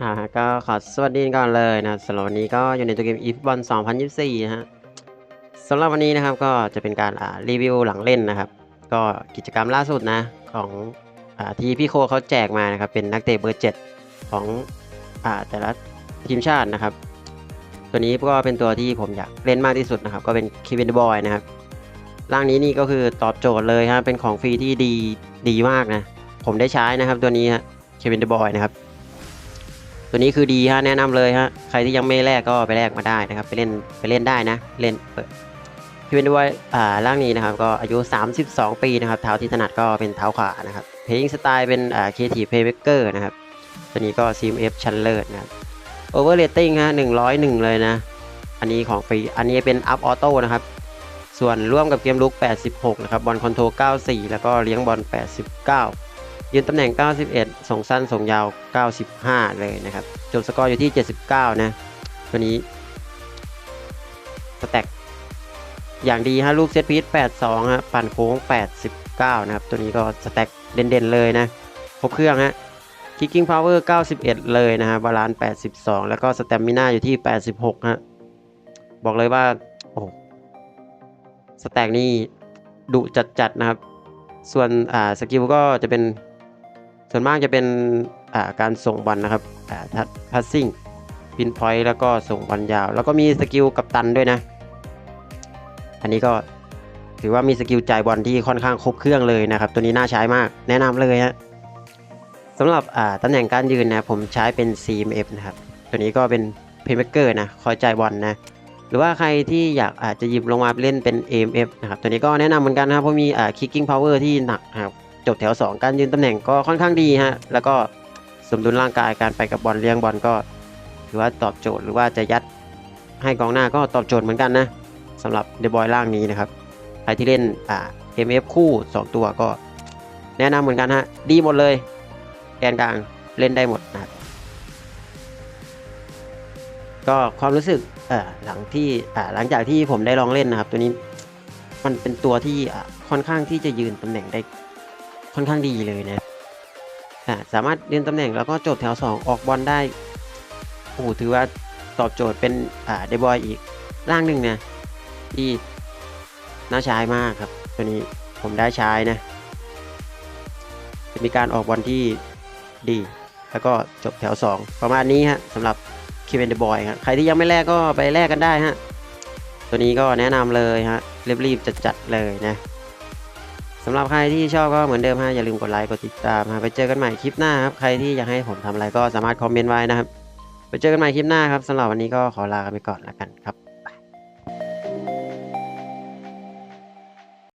อ่าก็ขอสวัสดีก่อนเลยนะสำหรับวันนี้ก็อยู่ในตัวเกม e f บอล2024นะฮะสำหรับวันนี้นะครับก็จะเป็นการอ่ารีวิวหลังเล่นนะครับ ก็กิจกรรมล่าสุดนะของอ่าที่พี่โคเขาแจกมานะครับเป็นนักเตะเบอร์ 7 ของอ่าแต่ละทีมชาตินะครับ ตัวนี้ก็เป็นตัวที่ผมอยากเล่นมากที่สุดนะครับ ก็เป็นคีเวนบอยนะครับร่างนี้นี่ก็คือตอบโจทย์เลยฮะเป็นของฟรีที่ดีดีมากนะผมได้ใช้นะครับตัวนี้ฮะเควินเดบอยนะครับ ตัวนี้คือดีฮะแนะนำเลยฮะใครที่ยังไม่แลกก็ไปแลกมาได้นะครับ ไปเล่นไปเล่นได้นะเล่นเปิดเควินดบอยอ่าร่างนี้นะครับ ก็อายุ 32 ปีนะครับเท้าที่ถนัดก็เป็นเท้าขวานะครับเพลงสไตล์เป็นอ่าเคทีเพย์เวเกอร์นะครับตัวนี้ก็ซีมเอฟชั้นเลิศนะครับโอเวอร์เรตติ้งฮะ101 เลยนะ อันนี้ของฟรีอันนี้เป็นอัพออโต้นะครับส่วนร่วมกับเกมลุก 86 นะครับบอลคอนโทรล94 แล้วก็เลี้ยงบอล89 ยืนตำแหน่ง 91 ส่งสั้นส่งยาว 95 เลยนะครับ จบสกอร์อยู่ที่ 79 นะ ตัวนี้ สแต็กอย่างดีฮะลูกเซตพีท82ฮะปั่นโค้ง 89 นะครับ ตัวนี้ก็สแต็กเด่นๆเลยนะ ครบเครื่องฮะ Kicking Power 91 เลยนะฮะบาลานซ์82 แล้วก็ส t ต m มิน่าอยู่ที่ 86 ฮะ บอกเลยว่า โอ้สแต็กนี่ดุจัดๆนะครับ ส่วนอ่าสกิลก็จะเป็น ส่วนมากจะเป็นการส่งบอลนะครับทัดพัสซิ่งพินพอยต์แล้วก็ส่งบอลยาว แล้วก็มีสกิลกับตันด้วยนะ อันนี้ก็ถือว่ามีสกิลจ่ายบอลที่ค่อนข้างครบเครื่องเลยนะครับ ตัวนี้น่าใช้มากแนะนำเลยฮะสำหรับตำแหน่งการยืนนะผมใช้เป็น CMF นะครับ ตัวนี้ก็เป็นเพย์เมเกอร์นะคอยจ่ายบอลนะหรือว่าใครที่อยากอาจจะหยิบลงมาเล่นเป็น AMF นะครับตัวนี้ก็แนะนำเหมือนกันนะครับเพราะมีอ่า kicking power ที่หนักนะครับ จบแถว 2 การยืนตำแหน่งก็ค่อนข้างดีฮะ แล้วก็สมดุลร่างกายการไปกับบอลเลี้ยงบอลก็ ถือว่าตอบโจทย์หรือว่าจะยัดให้กองหน้าก็ตอบโจทย์เหมือนกันนะสำหรับเดบอยล่างนี้นะครับใครที่เล่นอ่า MF คู่ 2 ตัวก็ แนะนำเหมือนกันฮะ ดีหมดเลย แกนกลางเล่นได้หมดนะครับก็ความรู้สึกหลังที่หลังจากที่ผมได้ลองเล่นนะครับ ตัวนี้มันเป็นตัวที่ค่อนข้างที่จะยืนตำแหน่งได้ ค่อนข้างดีเลยนะสามารถยืนตำแหน่งแล้วก็จบแถว 2 ออกบอลได้โอ้โหถือว่าตอบโจทย์เป็นอ่าเดบอยอีกร่างหนึ่งนะที่น่าใช้มากครับ ตัวนี้ผมได้ใช้นะ จะมีการออกบอลที่ดี แล้วก็จบแถว 2 ประมาณนี้ฮะสำหรับคิวเอนเดบอยครับใครที่ยังไม่แลกก็ไปแลกกันได้ฮะตัวนี้ก็แนะนำเลยฮะรีบๆจัดๆเลยนะ สำหรับใครที่ชอบก็เหมือนเดิมฮะอย่าลืมกดไลค์กดติดตามฮะไปเจอกันใหม่คลิปหน้าครับใครที่อยากให้ผมทำอะไรก็สามารถคอมเมนต์ไว้นะครับไปเจอกันใหม่คลิปหน้าครับสำหรับวันนี้ก็ขอลาไปก่อนแล้วกันครับ